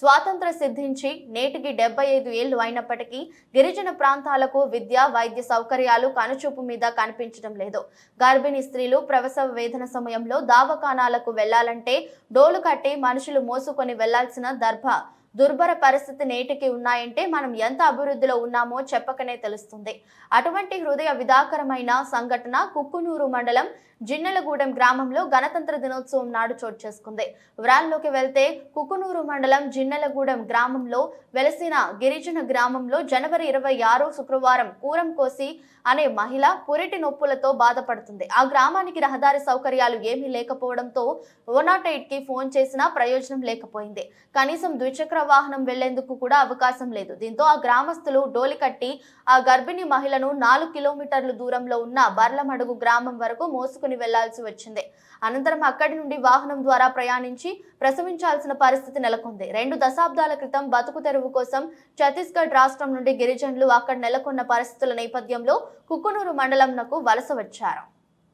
స్వాతంత్ర సిద్ధించి నేటికి డెబ్బై ఐదు ఏళ్ళు అయినప్పటికీ గిరిజన ప్రాంతాలకు విద్య వైద్య సౌకర్యాలు కనుచూపు మీద కనిపించడం లేదు. గర్భిణీ స్త్రీలు ప్రవసవ వేదన సమయంలో దావకానాలకు వెళ్ళాలంటే డోలు కట్టి మనుషులు మోసుకొని వెళ్ళాల్సిన దర్భ. దుర్భర పరిస్థితి నేటికి ఉన్నాయంటే మనం ఎంత అభివృద్ధిలో ఉన్నామో చెప్పకనే తెలుస్తుంది. అటువంటి హృదయ విధాకరమైన సంఘటన కుక్కునూరు మండలం జిన్నెలగూడెం గ్రామంలో గణతంత్ర దినోత్సవం నాడు చోటు చేసుకుంది. వివరాల్లోకి వెళ్తే కుక్కునూరు మండలం జిన్నెలగూడెం గ్రామంలో వెలసిన గిరిజన గ్రామంలో జనవరి ఇరవై ఆరు శుక్రవారం కూరం కోసి అనే మహిళ పురిటి నొప్పులతో బాధపడుతుంది. ఆ గ్రామానికి రహదారి సౌకర్యాలు ఏమీ లేకపోవడంతో ఓనాట్ ఎయిట్కి ఫోన్ చేసినా ప్రయోజనం లేకపోయింది. కనీసం ద్విచక్ర వాహనం వెళ్ళేందుకు కూడా అవకాశం లేదు. దీంతో ఆ గ్రామస్తులు డోలి కట్టి ఆ గర్భిణీ మహిళను నాలుగు కిలోమీటర్ల దూరంలో ఉన్న బర్లమడుగు గ్రామం వరకు మోసుకుని వెళ్ళాల్సి వచ్చింది. అనంతరం అక్కడి నుండి వాహనం ద్వారా ప్రయాణించి ప్రసవించాల్సిన పరిస్థితి నెలకొంది. రెండు దశాబ్దాల క్రితం బతుకు తెరువు కోసం ఛత్తీస్గఢ్ రాష్ట్రం నుండి గిరిజనులు అక్కడ నెలకొన్న పరిస్థితుల నేపథ్యంలో కుక్కునూరు మండలంనకు వలస వచ్చారు.